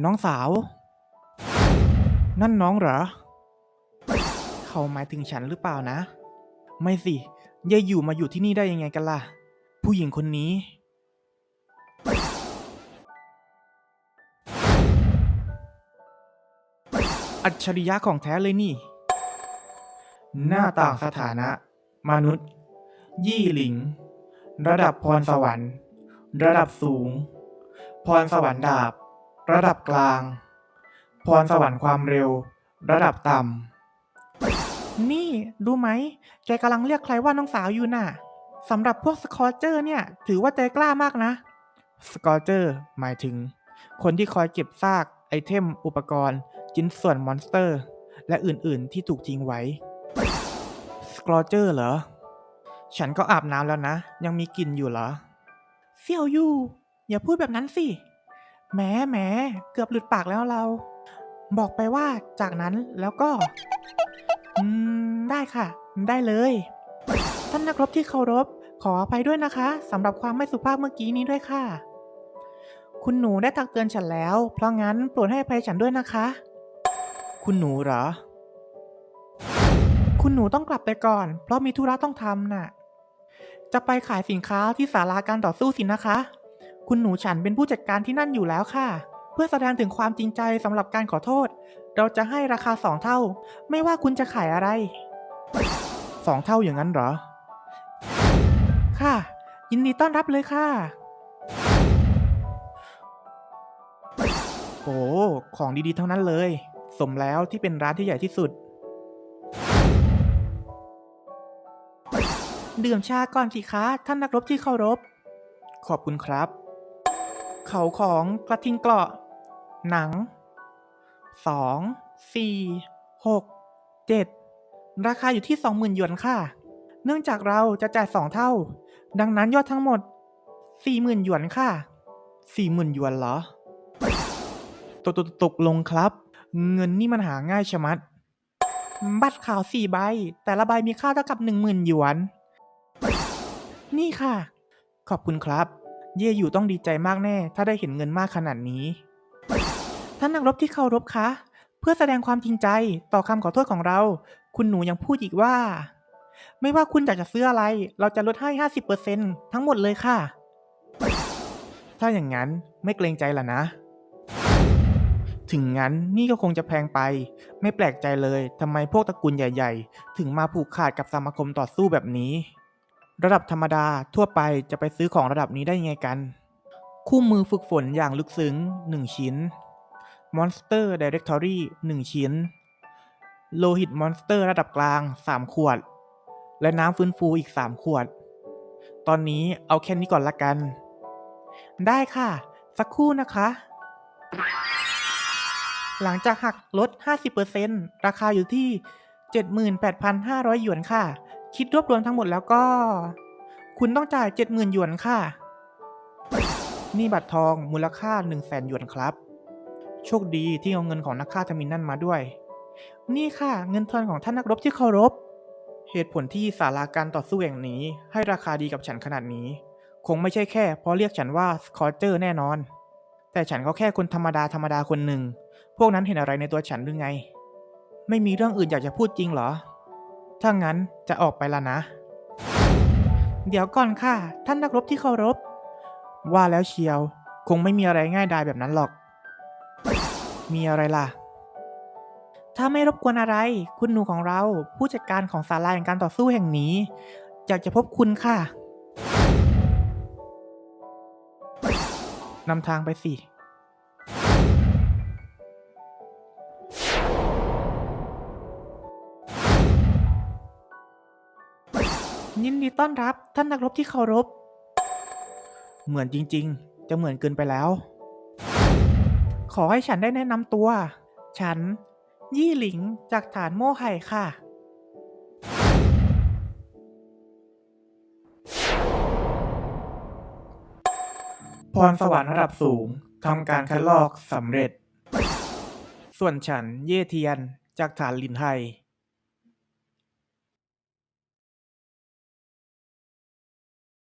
น้องสาว นั่นน้องเหรอ เขาหมายถึงฉันหรือเปล่านะ ไม่สิยายอยู่มาอยู่ที่นี่ได้ยังไงกันล่ะ ผู้หญิงคนนี้ อัจฉริยะของแท้เลยนี่ หน้าต่างสถานะ มนุษย์ ยี่หลิง ระดับพรสวรรค์ ระดับสูง พรสวรรค์ดาบ ระดับกลาง พรสวรรค์ความเร็ว ระดับต่ำ นี่รู้ไหม แกกำลังเรียกใครว่าน้องสาวอยู่น่ะสำหรับพวกสกอร์เจอร์เนี่ย ถือว่าใจกล้ามากนะ สกอร์เจอร์ หมายถึง คนที่คอยเก็บซากไอเทม อุปกรณ์ชิ้นส่วนมอนสเตอร์ และอื่นๆ ที่ถูกทิ้งไว้ สกอร์เจอร์เหรอ ฉันก็อาบน้ำแล้วนะ ยังมีกลิ่นอยู่เหรอ เสี่ยวอยู่อย่าพูดแบบนั้นสิ แหมแหมเกือบหลุดปากแล้วเรา บอกไปว่าจากนั้นแล้วก็ อืม ได้ค่ะ ได้เลย ท่านนักรบที่เคารพ ขออภัยด้วยนะคะสำหรับความไม่สุภาพเมื่อกี้นี้ด้วยค่ะ คุณหนูได้ตักเตือนฉันแล้ว เพราะงั้นโปรดให้อภัยฉันด้วยนะคะ คุณหนูเหรอ คุณหนูต้องกลับไปก่อน เพราะมีธุระต้องทำน่ะ จะไปขายสินค้าที่ศาลาการต่อสู้สินะคะ คุณหนูฉันเป็นผู้จัดการที่นั่นอยู่แล้วค่ะ เพื่อแสดงถึงความจริงใจสำหรับการขอโทษ เราจะให้ราคาสองเท่า ไม่ว่าคุณจะขายอะไรสองเท่าอย่างนั้นเหรอ ค่ะ ยินดีต้อนรับเลยค่ะ โอ้ของดีๆทั้งนั้นเลย สมแล้วที่เป็นร้านที่ใหญ่ที่สุด ดื่มชาก่อนสิคะท่านนักรบที่เคารพ ขอบคุณครับ เขาของกระทิงเกราะ หนังสองสี่หกเจ็ดราคาอยู่ที่สองหมื่นหยวนค่ะ เนื่องจากเราจะจ่ายสองเท่า ดังนั้นยอดทั้งหมดสี่หมื่นหยวนค่ะสี่หมื่นหยวนเหรอตกตกตกลงครับ เงินนี่มันหาง่ายชะมัด บัตรขาวสี่ใบ แต่ละใบมีค่าเท่ากับหนึ่งหมื่นหยวน นี่ค่ะ ขอบคุณครับ เย่อยู่ต้องดีใจมากแน่ ถ้าได้เห็นเงินมากขนาดนี้ ท่านนักรบที่เคารพคะ เพื่อแสดงความจริงใจต่อคำขอโทษของเรา คุณหนูยังพูดอีกว่า ไม่ว่าคุณอยากจะซื้ออะไร เราจะลดให้ 50%ทั้งหมดเลยค่ะ ถ้าอย่างนั้นไม่เกรงใจล่ะนะ ถึงงั้นนี่ก็คงจะแพงไป ไม่แปลกใจเลยทำไมพวกตระกูลใหญ่ ๆ ถึงมาผูกขาดกับสมาคมต่อสู้แบบนี้ ระดับธรรมดาทั่วไปจะไปซื้อของระดับนี้ได้ยังไงกัน คู่มือฝึกฝนอย่างลึกซึ้ง 1 ชิ้น Monster Directory 1 ชิ้น โลหิตมอนสเตอร์ระดับกลาง 3 ขวด และน้ำฟื้นฟูอีก 3 ขวด ตอนนี้เอาแค่นี้ก่อนละกัน ได้ค่ะ สักครู่นะคะ หลังจากหักลด 50%ราคาอยู่ที่ 78,500 หยวนค่ะ คิดรวบรวมทั้งหมดแล้วก็ คุณต้องจ่าย70,000หยวนค่ะ นี่บัตรทองมูลค่า100,000หยวนครับ โชคดีที่เอาเงินของนักฆ่าทมินนั่นมาด้วย นี่ค่ะเงินทอนของท่านนักรบที่เคารพ เหตุผลที่ศาลาการต่อสู้แห่งนี้ ให้ราคาดีกับฉันขนาดนี้ คงไม่ใช่แค่เพราะเรียกฉันว่าสคอร์เจอร์แน่นอน แต่ฉันก็แค่คนธรรมดาธรรมดาคนหนึ่ง พวกนั้นเห็นอะไรในตัวฉันหรือไง ไม่มีเรื่องอื่นอยากจะพูดจริงเหรอ ถ้างั้นจะออกไปละนะ เดี๋ยวก่อนค่ะ ท่านนักรบที่เคารพ ว่าแล้วเชียว คงไม่มีอะไรง่ายดายแบบนั้นหรอก มีอะไรล่ะ ถ้าไม่รบกวนอะไร คุณหนูของเรา ผู้จัดการของศาลาแห่งการต่อสู้แห่งนี้ อยากจะพบคุณค่ะนำทางไปสิ ยินดีต้อนรับท่านนักรบที่เคารพ เหมือนจริงๆ จะเหมือนเกินไปแล้ว ขอให้ฉันได้แนะนำตัว ฉัน ยี่หลิงจากฐานโม่ไห่ค่ะ พรสวรรค์ระดับสูงทำการคัดลอกสำเร็จ ส่วนฉันเย่เทียนจากฐานลินไทย